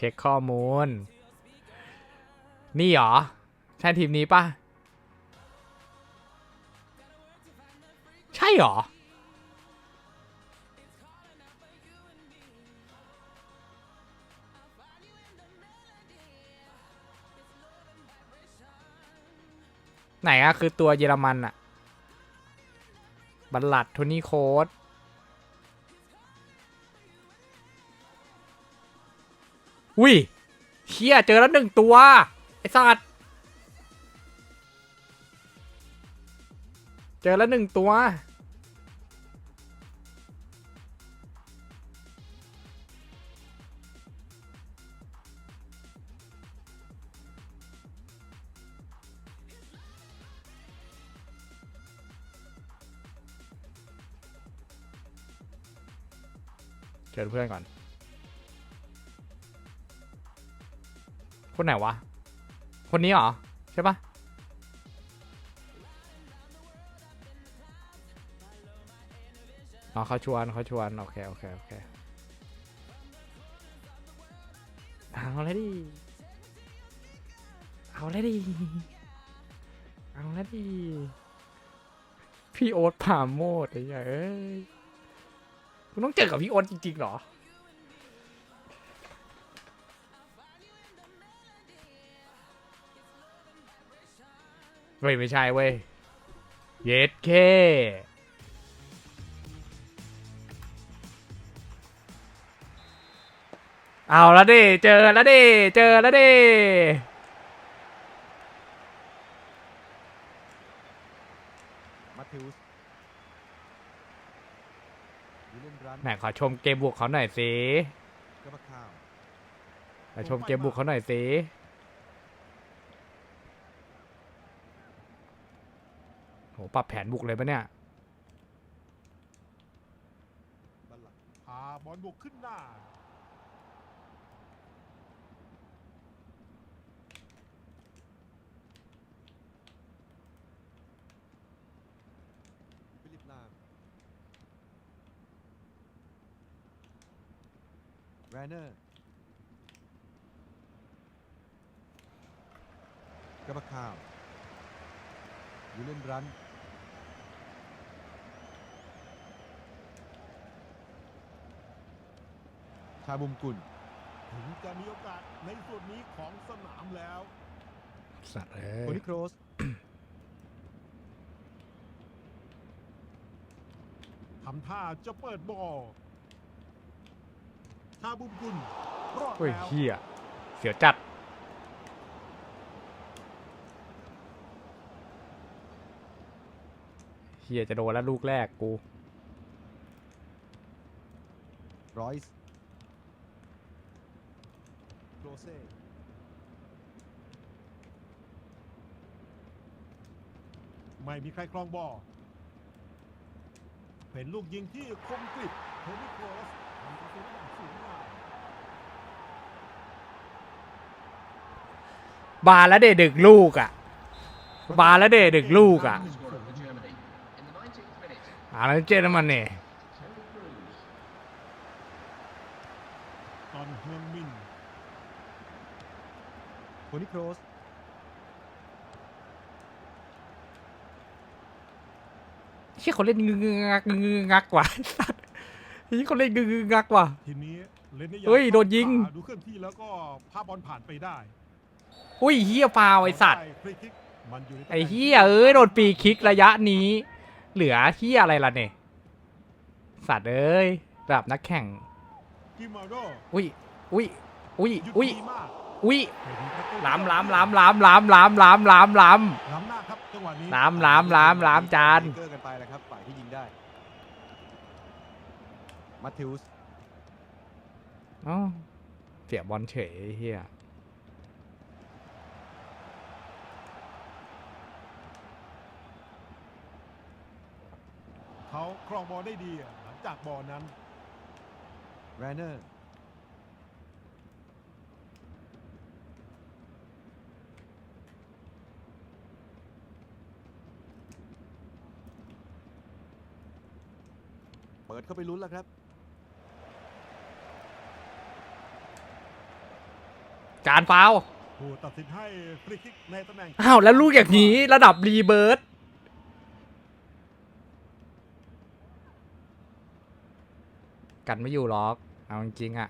เช็คข้อมูล นี่หรอ ใช่ทีมนี้ปะใช่หรอ ไหนอะคือตัวเยอรมันอะบัลลัดโทนี่โค้ด อุ้ยเชี่ยเจอแล้วหนึ่งตัว ไอ้สัตว์เจอแล้วหนึ่งตัว เชิญเพื่อนก่อน คนไหนวะ คนนี้เหรอ ใช่ปะอ๋อเขาชวนเขาชวน โอเค โอเค โอเคเอาแล้วดิ เอาแล้วดิ เอาแล้วดิ พี่โอ๊ตผ่าโมดไอ้เหี้ยเอ้ยคุณต้องเจอกับพี่โอ๊ตจริงๆเหรอ เว้ยไม่ใช่เว้ย เย็ดเคเอาแล้วดิ เจอแล้วดิ เจอแล้วดิมาทิวส์วิลเลนรันไหนขอชมเกมบุกเขาหน่อยสิกระบะข้าวขอชมเกมบุกเขาหน่อยสิ โห ปรับแผนบุกเลยปะเนี่ยบัลลังก์พาบอลบุกขึ้นหน้าฟิลิปลามแรนเนอร์กระบะข้าววิลเลนรันาบุมกุลถึงจะมีโอกาสในส่วนนี้ของสนามแล้วสัตว์เอ้โทยนี่โครสทำท่าจะเปิดบอลชาบุมกุลรอดเฮ้ยแล้วเฮียเสียวจัด เฮียจะโดนแล้วลูกแรกกู รอยส์โคร เซ่ไม่มีใครครองบอลเป็นลูกยิงที่คมกริบโทนี่โครสทำประตูได้อย่างสวยงามบาแล้วเดดึกลูกอะ บาแล้วเดดึกลูกอะ scorer for Germany. In the 19th minute, อ่าแล้วเจนมันเนี่ย Tony Cruz. ตอนเฮืองมิน โทนี่โครสเชี่ยเขาเล่นงึงงงักงึงงงักว่ะสัตว์นี่เขาเล่นงึงงงักว่ะทีนี้เล่นได้เฮ้ยโดนยิง ดูเคลื่อนที่แล้วก็พาบอลผ่านไปได้อุ้ยเฮียฟาวไอสัตว์ได้ฟรีคิกมันอยู่ในตำแหน่งไอเฮียเอ้ยโดนปีคิกระยะนี้ เหลือเฮียอะไรล่ะเนี่ยสัตว์เอ้ยระดับนักแข่งกิมาโดอุ้ยอุ้ยอุ้ยหยุดอุ้ยดีมาก อุ้ยเป็นประตูล้ำล้ำล้ำล้ำล้ำล้ำล้ำล้ำล้ล้ำหน้าครับจังหวะนี้ำล้ำล้ำล้ำล้ำจาน เกอร์กันไปแล้วครับฝ่ายที่ยิงได้มาทิวส์อ๋อเสียบอลเฉยไอ้เฮียเขาครองบอลได้ดีอะหลังจากบอลนั้นแรนเนอร์ เปิดเข้าไปลุ้นแล้วครับ การฟาวล์ผู้ตัดสินให้ฟรีคิกในตำแหน่งอ้าวแล้วลูกอย่างนี้ระดับรีเบิร์ตกันไม่อยู่หรอก เอาจริงๆอะ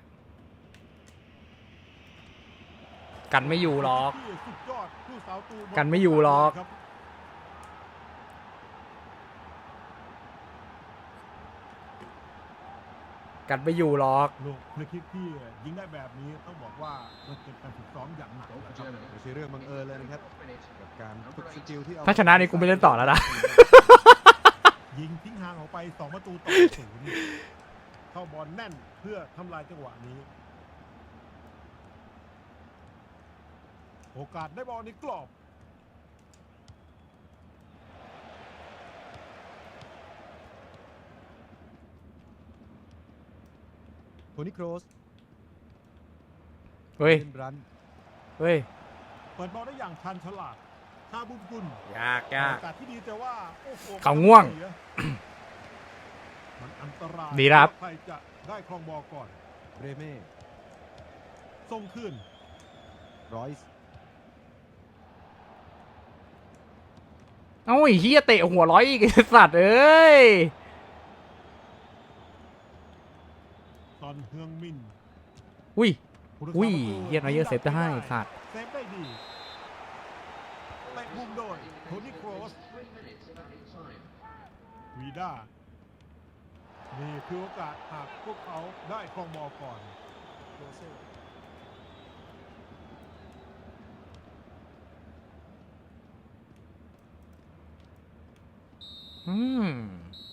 กันไม่อยู่หรอกที่สุดยอดผู้สาวตูกันไม่อยู่หรอก ครับ กันไม่อยู่หรอก ลูกฟรีคิกที่ยิงได้แบบนี้ต้องบอกว่ามันเป็นการฝึกซ้อมอย่างหนัก Goal นะ for ครับ Germany. ไม่ใช่เรื่องบังเอิญเลยนะครับ Fourth minute. กับการฝึกสกิลที่เอาถ้าชนะนี่กูไม่เล่นต่อแล้วนะ ยิงทิ้งห่างออกไป2ประตูต่อศูนย์เข้าบอลแน่นเพื่อทำลายจังหวะนี้ โอกาสได้บอลในกรอบ นี่โครสเฮ้ยเล่นรันเฮ้ย เปิดบอลได้อย่างชันฉลาดฮาบุญกุลยากยาก โอกาสที่ดีแต่ว่าโอ้โหเขาง่วงสียมันอันตรายดีครับ ใครจะได้ครองบอลก่อนเบรเม่ส่งคืนรอยส์เอ้าไอ้เฮียเตะหัวร้อยอีกไอ้สัตว์เอ้ย ตอนเฮืองมินอุ้ยผู้รักษาอุ้ยประตูเฮียน้อยเยอะเซฟได้สัตว์เซฟได้ดีเตะมุมโดยโทนี่โครส Three minutes of added time. วีด้านี่คือโอกาสหากพวกเขาได้ครองบอลก่อนโรเซลอืม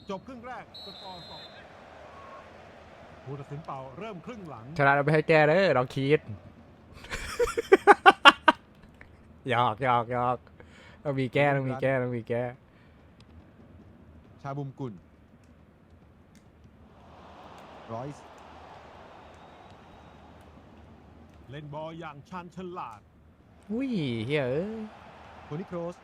จบครึ่งแรกสกอร์สอง ผู้ตัดสินเป่าเริ่มครึ่งหลังชนะเราไปให้แกเด้อเราคิดหยอกหยอกหยอกต้องมีแก้ต้องมีแก้ต้องมีแก้ชาบุมกุลรอยส์เล่นบอลอย่างชันฉลาดอุ้ยเฮียเอ้ยโทนี่โครส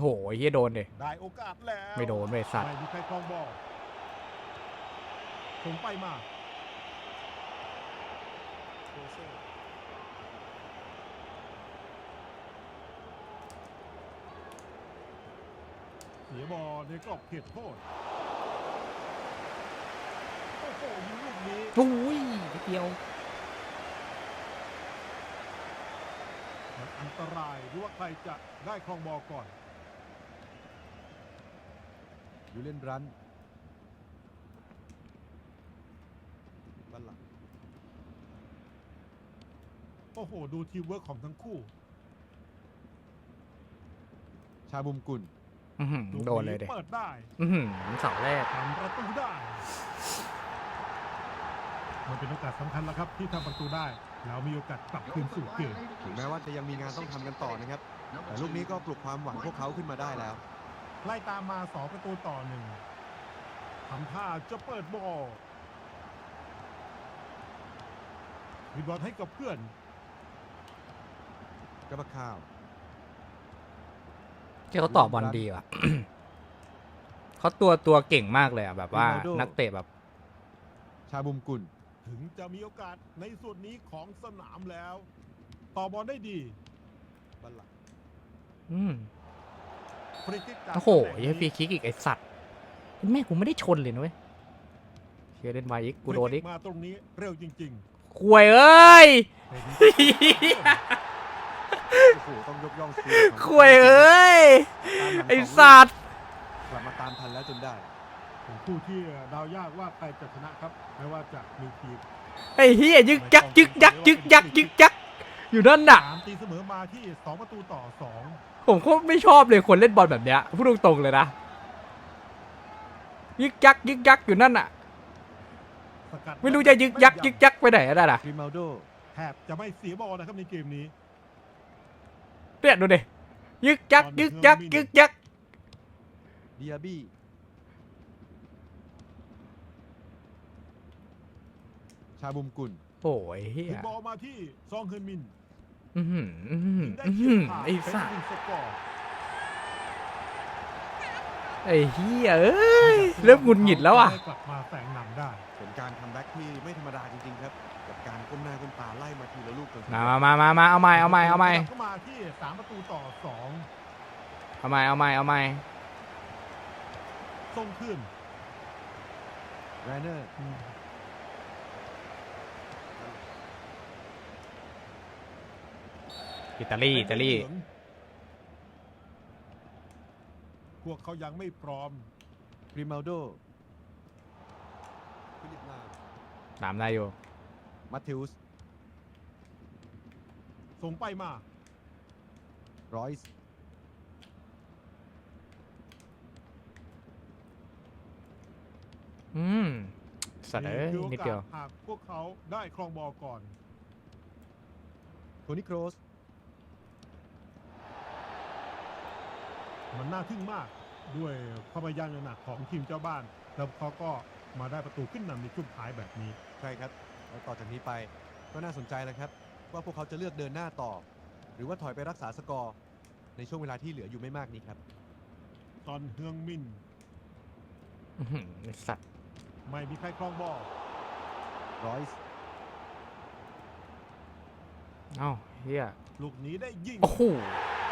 โหเฮียโดนดิได้โอกาสแล้วไม่โดนไม่สัตว์ไม่มีใครครองบอลส่งไปมาโรเซลเสียบอลในกรอบเขตโทษโอ้โหยิงลูกนี้อุ้ยนิดเดียวมันอันตรายหรือว่าใครจะได้ครองบอลก่อน ยูเลนรันบัลลังก์โอ้โห ดูทีมเวิร์คของทั้งคู่ ชาบุมกุลอื้อหือลูกโดนเลยเด็เปิดได้อือหือเสาแรก ทำประตูได้ มันเป็นโอกาสสำคัญแล้วครับ ที่ทำประตูได้ แล้วมีโอกาสกลับคืน Goal สู่ for เกม Bayer ถึงแม้ว่าจะยังมีงานต้องทำกันต่อนะครับ Number แต่ลูกนี้ two. ก็ปลุกความหวังพวกเขาขึ้นมาได้แล้ว ไล่ตามมาสองประตูต่อหนึ่งทำท่าจะเปิดบอลมีบอลให้กับเพื่อนกระบะข้าวเจ้าเขาตอบบอลดีว่ะ เขาตัวตัวเก่งมากเลยอะแบบว่า Ronaldo นักเตะแบบ ชาบุมกุลถึงจะมีโอกาสในส่วนนี้ของสนามแล้ว ต่อบอลได้ดีบัลลังก์อืมฟรีคิกจาก โอ้โหตำแหน่งยังฟรีนี้คิกอีกไอสัตว์แม่กูไม่ได้ชนเลยนะเว้ยเชียเล่นไวอีกกูโดนอีกฟรีคิมาตรงนี้เร็วจริงควยเอ้ยๆเป็นโอ้โหต้องยกย่องสกิลของควยเอ้ยตามหลังไอสงลูกสัตว์กลับมาตามทันแล้วจนได้เป็นคู่ที่เดายากว่าใครจะชนะครับไม่ว่าจะมีทีมไอ้เฮียยึกยักยึกยักยึกยักยึกยัก อยู่นั่นน่ะสามตีเสมอมาที่2ประตูต่อผมก็ไม่ชอบเลยคนเล่นบอลแบบเนี้ยพูดตรงๆเลยนะ ยึกยักยึกยักอยู่นั่นน่ะ2สกัดไม่รู้จะยึกยักยึกยักไปไหนอะนั่นน่ะกริมาลโดแทบจะไม่เสียบอลนะครับในเกมนี้เนี่ยดูดิยึกยักยึกยักยึกยักดิอาบี้ชาบุมกุลโอ้ยเฮีถึยงบอลมาที่ซองเฮินมิน อื้อหืออื้อหือยิงได้อื้อเฉีหืยบอขาดไอ้เป็นสัตว์หนึ่งสกอร์ไอ้เฮียเอ้ยเริ่มหงุดหงิดแล้วอะให้กลับมาแสงนำได้ เป็นการคัมแบ็กที่ไม่ธรรมดาจริงๆครับ กับการก้มหน้าก้มตาไล่มาทีละลูกจนมามามามามาเอาใหม่เอาใหม่เอาใหม่ก็มาที่สามประตูต่อสองเอาใหม่เอาใหม่เอาใหม่ส่งขึ้นแรนเนอร์ อิตาลีอิตาลีพวกเขายังไม่พร้อมริมาลโดฟิลิปลามตามได้อยู่มาทิวส์ส่งไปมารอยส์อืมสัตว์เอ้ยคือโอนิดกาเดียวสหากพวกเขาได้ครองบอลก่อน โทนี่โครส มันน่าทึ่งมากด้วยความพยายามอย่างหนักของทีมเจ้าบ้าน แล้วเขาก็มาได้ประตูขึ้นนำในช่วงท้ายแบบนี้ใช่ครับแล้วต่อจากนี้ไปก็น่าสนใจแล้วครับ ว่าพวกเขาจะเลือกเดินหน้าต่อ หรือว่าถอยไปรักษาสกอร์ ในช่วงเวลาที่เหลืออยู่ไม่มากนี้ครับ ตอนเฮืองมินอื้อหือไอ้สัตว์ไม่มีใครครองบอลรอยส์เอ้าเฮียลูกนี้ได้ยิงโอ้โห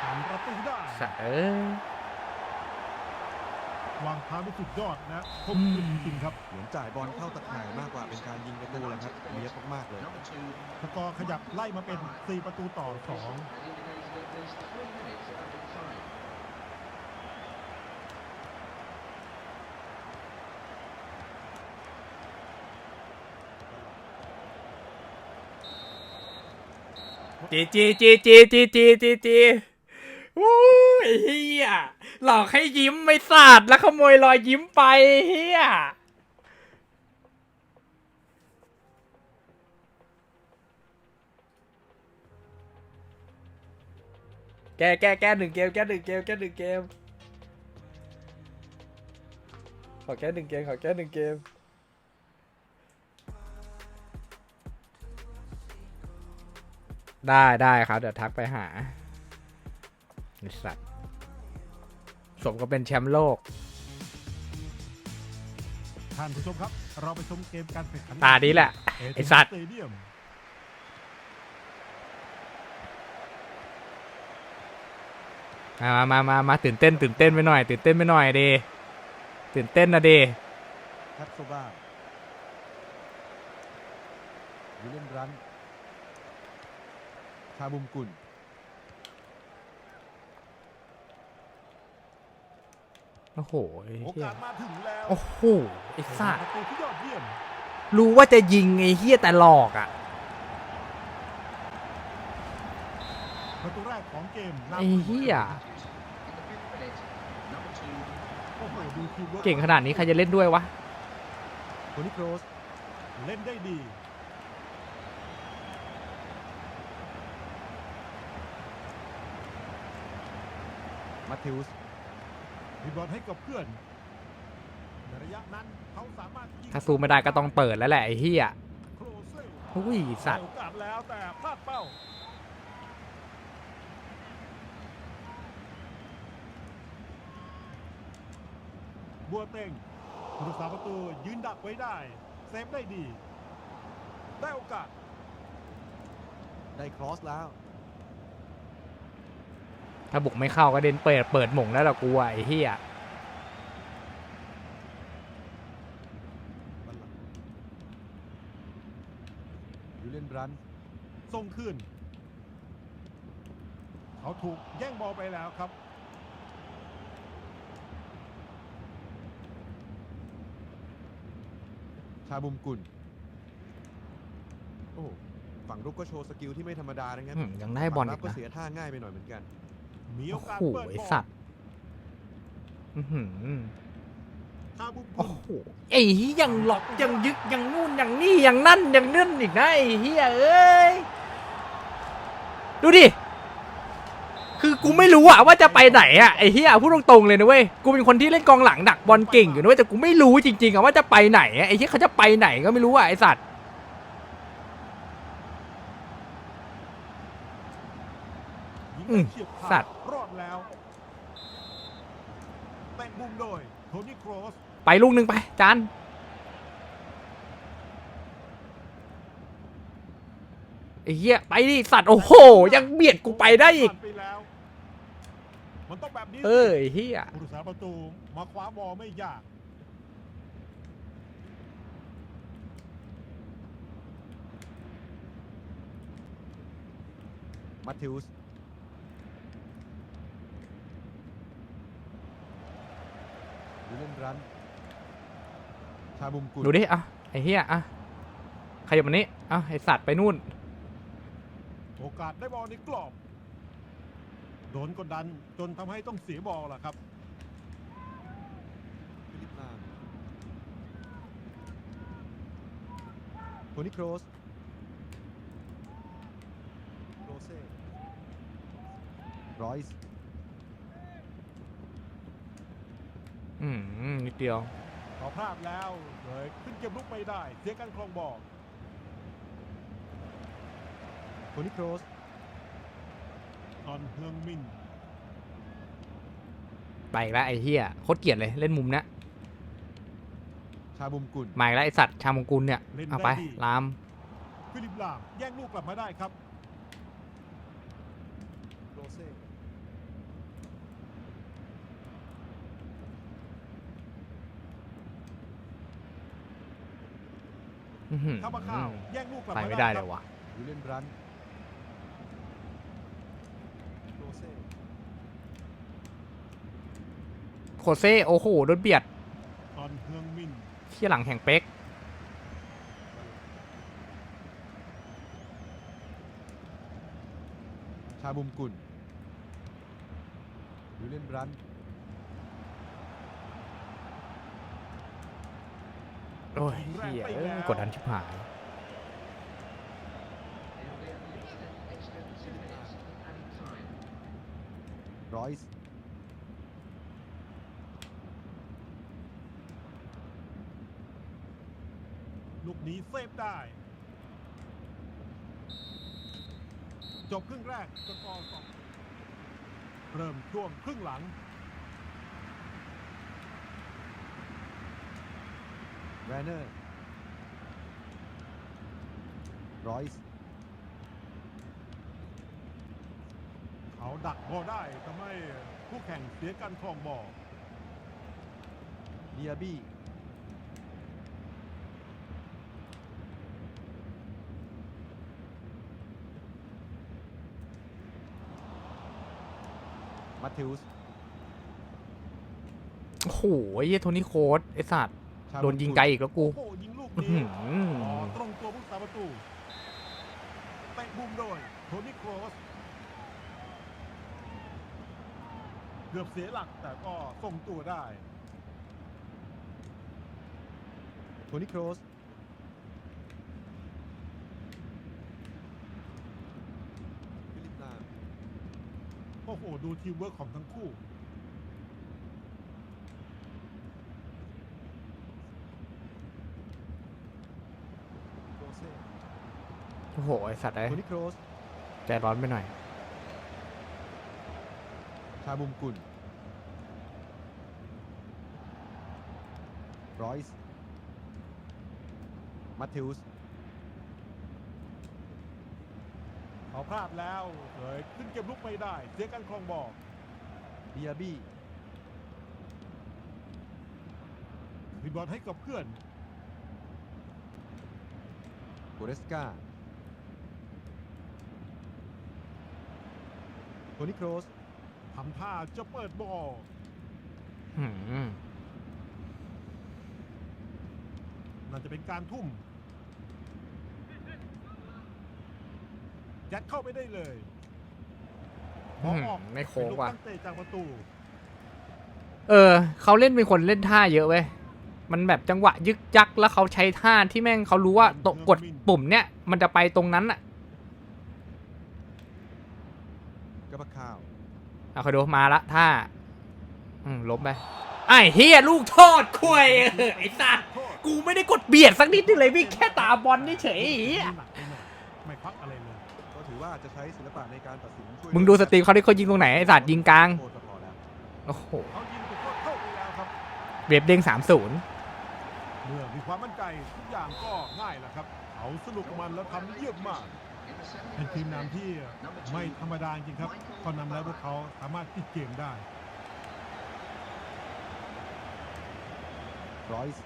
ทำประตูได้สัตว์เอ้ยวางพาได้สุดยอดนะคมกริบจริงๆครับเหมือนจ่ายบอลเข้าตะข่ายมากกว่าเป็นการยิงประตูแล้วครับเนียบมากๆเลย Number two, สกอร์ขยับไล่มาเป็น 4 ประตูต่อ2 and indicating that there's three minutes of added time. จีจีจีจีจีจีจีจีโอ้ยเฮียหลอกให้ยิ้มไม่สาดแล้วขโมยรอยยิ้มไปเฮียแกแกแกหนึ่งเกมแกหนึ่งเกมแกหนึ่งเกม ขอแก้หนึ่งเกมขอแก้หนึ่งเกมได้ได้ครับ เดี๋ยวทักไปหา สัตว์สมกับเป็นแชมป์โลก ท่านผู้ชมครับ เราไปชมเกมการแข่งขันตานี้แหละ ไอ้สัตว์สเตเดียมมามามามามาตื่นเต้น ตื่นเต้นไปหน่อย ตื่นเต้นไปหน่อยดีตื่นเต้นนะดีแคปโซบาวิลเลียมรันชาบุมกุล โอ้โหไอ้โอเหี้ยกาสมาถึงแล้วโอ้โหไอ้สัตปว์ระตูที่ยอดเยี่ยมรู้ว่าจะยิงไอ้เฮียแต่หลอกอะ ประตูแรกของเกมนำไอ้เหี้ย In the fifth minute, number two, โอ้โหดูทีมวิร์คเก่งขนาดนี้ใครจะเล่นด้วยวะ โทนี่โครสเล่นได้ดีมาทิวส์ มีบอลให้กับเพื่อนในระยะนั้นเขาสามารถยิงถ้าสู้ไม่ได้ก็ต้องเปิดแล้วแหละไอ้เฮียโครเซ่อุ้ยสัตว์ได้โอกาสแล้วแต่พลาดเป้าบัวเต็งผู้รักษาประตูยืนดักไว้ได้เซฟได้ดี ได้โอกาสได้ครอสแล้ว ถ้าบุกไม่เข้าก็เดินเปิดเปิดหม่งแล้วล่ะกูอะไอ้เฮียบัลลังก์วิลเลียนรันส่งคืนเขาถูกแย่งบอลไปแล้วครับชาบุมกุลโอ้โหฝั่งรุกก็โชว์สกิลที่ไม่ธรรมดานะครับอืมยังได้บอลฝั่อีงกก็นะเสียท่าง่ายไปหน่อยเหมือนกัน มีโอกาสโอ้โหเปิดไอ้บอลสัตว์อื้อหือชาบุมโอ้กุลโหไอ้เหี้ยยังหลอกยังยึกยังนู่นยังนี่ยังนั่นยังนั่นอีกนะไอ้เฮียเอ้ยดูดิคือกูไม่รู้อะว่าจะไปไหนอะไอ้เฮียพูดตรงๆเลยนะเว้ยกูเป็นคนที่เล่นกองหลังดักบอลเก่งอยู่นะเว้ยแต่กูไม่รู้จริงๆอะว่าจะไปไหนอะไอ้เฮียเขาจะไปไหนก็ไม่รู้อะไอ้สัตว์ยิงอืมเฉียบขาด สัตว์รอดแล้ว เตะมุมโดยโทนี่โครส ไปลูกหนึ่งไป จาน ไอ้เหี้ย ไปดิ สัตว์ โอ้โห ยังเบียดกูไปได้อีกผ่านไปแล้วมันต้องแบบนี้สิเออไอ้เหี้ยผู้รักษาประตู มาคว้าบอลไม่ยากมัตติวส์ วิลเลนรันชาบุมกุลดูดิอะไอ้เหี้ยอะขยับมานี้อะไอ้สัตว์ไปนู่น โอกาสได้บอลในกรอบ โดนกดดันจนทำให้ต้องเสียบอลล่ะครับฟิลิปลามโทนี่โครสโรเซ่รอยส์ อืม นิด เดียวขอพลาดแล้วเลยขึ้นเกมลุกไม่ได้เสียการครองบอลโทนี่โครสตอนเฮืองมินไปอีกแล้วไอ้เหี้ยโคตรเกลียดเลยเล่นมุมเนี้ยชาบุมกุลมาอีกแล้วไอ้สัตว์ชามงกุลเนี่ยเอาไปลามฟิลิปลามแย่งลูกกลับมาได้ครับ โรเซ่ อื้อหือข้ามาข้าวแย่งลูกกลับไปมาไม่ได้ได้คเลรับยว่ะวิลเลนรันโรเซ่โคเซ่โอ้โหโดนเบียดตอนเฮืองมินที่หลังแห่งเป๊กชาบุมกุลวิลเลนรัน โอ้ยเหี้ยเอ้ยกดดันชิบหายรอยส์ลูกนี้เซฟได้ จบครึ่งแรกสกอร์สองเริ่มช่วงครึ่งหลัง แรนเนอร์รอยส์เขาดักบอลได้ทำให้คู่แข่งเสียการครองบอลเดียบี้มัตติวส์โอ้โหไอ้เหี้ยโทนี่โค้ดไอ้สัตว์ โดนยิงไกลอีกแล้วกู โอ้โหยิงลูกอื้อนี้หืออ๋อตรงตัวผู้สาประตูเตะบุมโดยโทนี่โครสเกือบเสียหลักแต่ก็ทรงตัวได้ โทนี่โครสฟิลิปลามโอ้โห ดูทีมเวิร์กของทั้งคู่ โรเซ่ โอ้โหไอ้สัตว์ไอ้โทนี่โครสใจร้อนไปหน่อย ชาบุมกุลรอยส์มัตติวส์เขาพลาดแล้วเลยขึ้นเกมลุกไม่ได้ เสียการครองบอลเดียบี้คืนบอลให้กับเพื่อนโกเรสกา โทนี่โครสทำท่าจะเปิดบอลหืมน่าจะเป็นการทุ่มยัดเข้าไปได้เลยบอลออกไม่เป็โค้นงลูกว่ะตั้งเตะจากประตู เออเขาเล่นเป็นคนเล่นท่าเยอะเว้ยมันแบบจังหวะยึกยักแล้วเขาใช้ท่าที่แม่งเขารู้ว่าตกดปุ่มเนี้ยมันจะไปตรงนั้นอะ กระบะข้าว เอาคอยดูมาละท่าอืมล้มไปไอ้เฮียลูกโทษคุยเออไอ้สัตว์กูไม่ได้กดเบียดสักนิดนึงเลยวิ่งแค่ตามบอลเฉยๆไอ้เหี้ยหนักไปหน่อยไม่พักอะไรเลยก็ถือว่าจะใช้ศิลปะในการตัดสินช่วยมึงดูสตรีมเขาที่เขายิงตรงไหนไอ้สัตว์ยิงกลางโทษก็พอแล้วโอ้โหเขายิงจุดโทษเข้าไปเว็บเด้งสามศูนย์เมื่อมีความมั่นใจทุกอย่างก็ง่ายแหละครับเขาสนุกมันแล้วทำเยี่ยมมาก เป็นทีมนำที่ไม่ธรรมดาจริงครับเขานำแล้วพวกเขาสามารถพลิกเกมได้รอยส์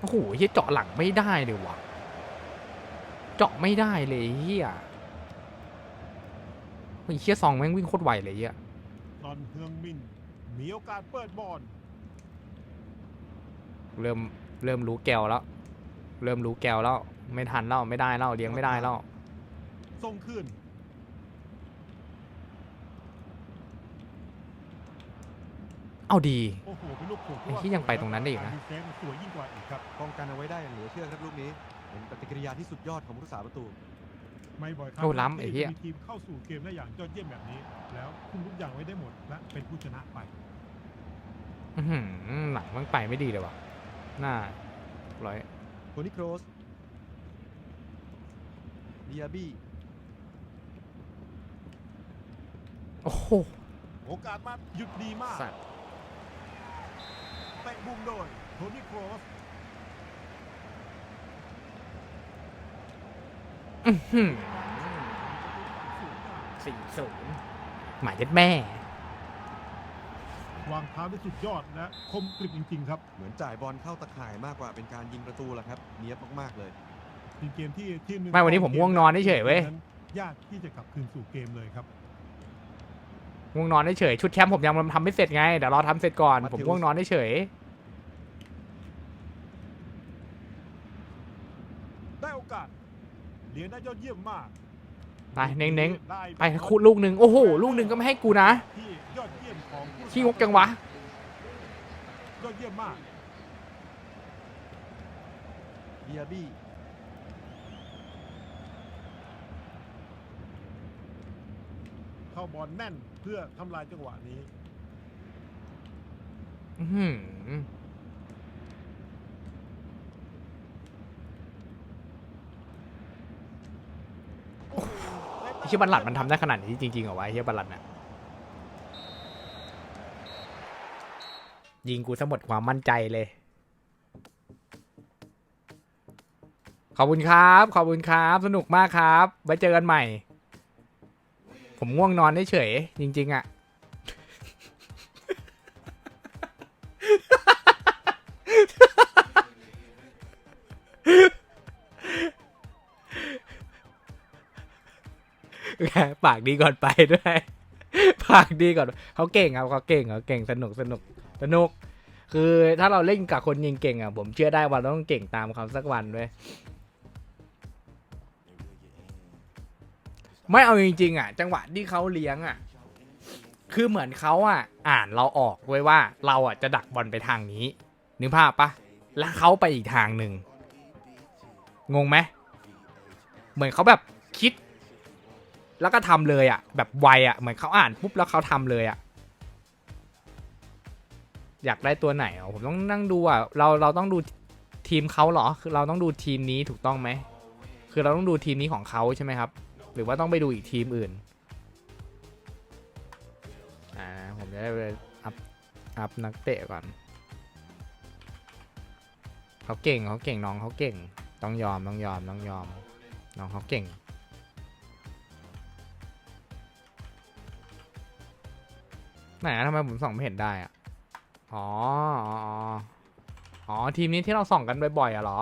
โอ้โหเฮียเจาะหลังไม่ได้เลยวะเจาะไม่ได้เลยเฮียไอ้เฮียซองแม่งวิ่งโคตรไวเลยเฮียตอนเฮืองมินมีโอกาสเปิดบอลเริ่มเริ่มรู้แกวแล้ว เริ่มรู้แกวแล้ว ไม่ทันแล้วไม่ได้แล้วเลี้ยงไม่ได้แล้วส่งขึ้นเอาดี โอ้โหเป็นลูกโขกไอ้ที่ยังไปตรงนั้นได้อีกนะารดีเฟนส์สวยยิ่งกว่าอีกครับ ป้องกันเอาไว้ได้อย่างเหลือเชื่อครับลูกนี้เป็นปฏิกิริยาที่สุดยอดของผู้รักษาประตู ไม่บ่อยครัโอ้ล้ำไอ้เหี้ย ที่จะมีทีมเข้าสู่เกมได้อย่างยอดเยี่ยมแบบนี้ แล้วคุมทุกอย่างไว้ได้หมดและเป็นผู้ชนะไป อื้อหือหลังมันไปไม่ดีเลยวะหน้าร้อย โทนี่โครสเดียบี้โอ้โหโอกาสมาหยุดดีมากสัตว์เตะบุมโดยโทนี่โครสอื้อหือสี่ศูนย์หมายเจ็ดแม่ วางเท้าได้สุดยอดและคมกริบจริง ๆ ครับ เหมือนจ่ายบอลเข้าตะข่ายมากกว่าเป็นการยิงประตูแหละครับเนียบมากๆเลยเป็นเกมที่ทีมหนึ่งไม่วันนี้ผมง่วงนอนเฉยๆเว้ยนั้นยากที่จะกลับคืนสู่เกมเลยครับ ง่วงนอนเฉยๆชุดแชมป์ผมยังทำไม่เสร็จไงเดี๋ยวรอทำเสร็จก่อนผมง่วงนอนเฉยได้โอกาสเลี้ยงได้ยอดเยี่ยมมากๆไปเน้งด้ๆไปคูดลูกหนึ่งโอ้โหลูกหนึ่งก็ไม่ให้กูนะ ที่ยอดเยี่ยม ของผู้ขี้งกจังวะยอดเยี่ยมมากเดียบี้เข้าบอลแน่นเพื่อทำลายจังหวะนี้ อื้อหือไอ้เฮียบัลลัดมันทำได้ขนาดนี้จริงๆเหรอวะไอ้เฮียบัลลัดน่ะ ยิงกูซะหมดความมั่นใจเลย ขอบคุณครับ ขอบคุณครับ สนุกมากครับ ไว้เจอกันใหม่ ผมง่วงนอนเฉยจริง ๆอะ ปากดีก่อนไปด้วย ปากดีก่อน เขาเก่งครับเขาเก่งเขาเก่งสนุกสนุก สนุก คือถ้าเราเล่นกับคนยิงเก่งอะผมเชื่อได้ว่าเราต้องเก่งตามเขาสักวันด้วยไม่เอาจริงๆอะ จังหวะที่เขาเลี้ยงอะ คือเหมือนเขาอะ อ่านเราออกไว้ว่า เราอะจะดักบอลไปทางนี้นึกภาพปะแล้วเขาไปอีกทางหนึ่งงงไหมเหมือนเขาแบบคิด แล้วก็ทำเลยอะ แบบไวอะเหมือนเขาอ่านปุ๊บแล้วเขาทำเลยอะ อยากได้ตัวไหนอะผมต้องนั่งดูอะเราเราต้องดูทีมเขาเหรอคือเราต้องดูทีมนี้ถูกต้องไหมคือเราต้องดูทีมนี้ของเขาใช่ไหมครับ หรือว่าต้องไปดูอีกทีมอื่นอ่าผมจะได้ไปอัพอัพนักเตะก่อนเขาเก่งเขาเก่งน้องเขาเก่ง ต้องยอมต้องยอมต้องยอมน้องเขาเก่งไหนทำไมผมส่องไม่เห็นได้อะ อ๋ออ๋อ อ๋อ ทีมนี้ที่เราส่องกันบ่อยๆอะเหรอ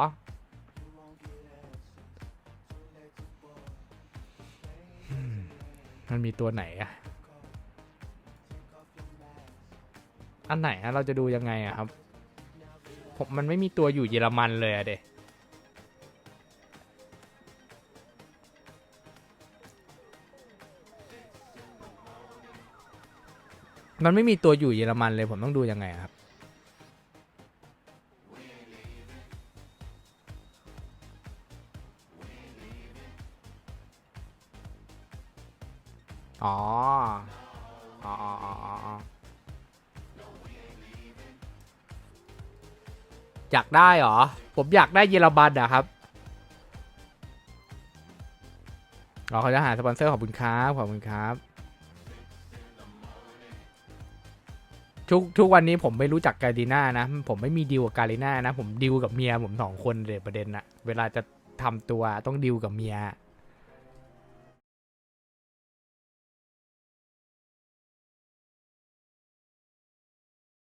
มันมีตัวไหนอะอันไหนอะเราจะดูยังไงอะครับ ผมมันไม่มีตัวอยู่เยอรมันเลยอะเดะ มันไม่มีตัวอยู่เยอรมันเลยผมต้องดูยังไงครับ อ๋อ อ๋ออ๋ออ๋ออยากได้เหรอ ผมอยากได้เยอรมันอะครับอ๋อเขาจะหาสปอนเซอร์ขอบคุณครับขอบคุณครับ ทุกทุกวันนี้ผมไม่รู้จักกาลิน่านะ ผมไม่มีดีลกับกาลิน่านะ ผมดีลกับเมียผมสองคนเลยประเด็นอะเวลาจะทำตัวต้องดีลกับเมีย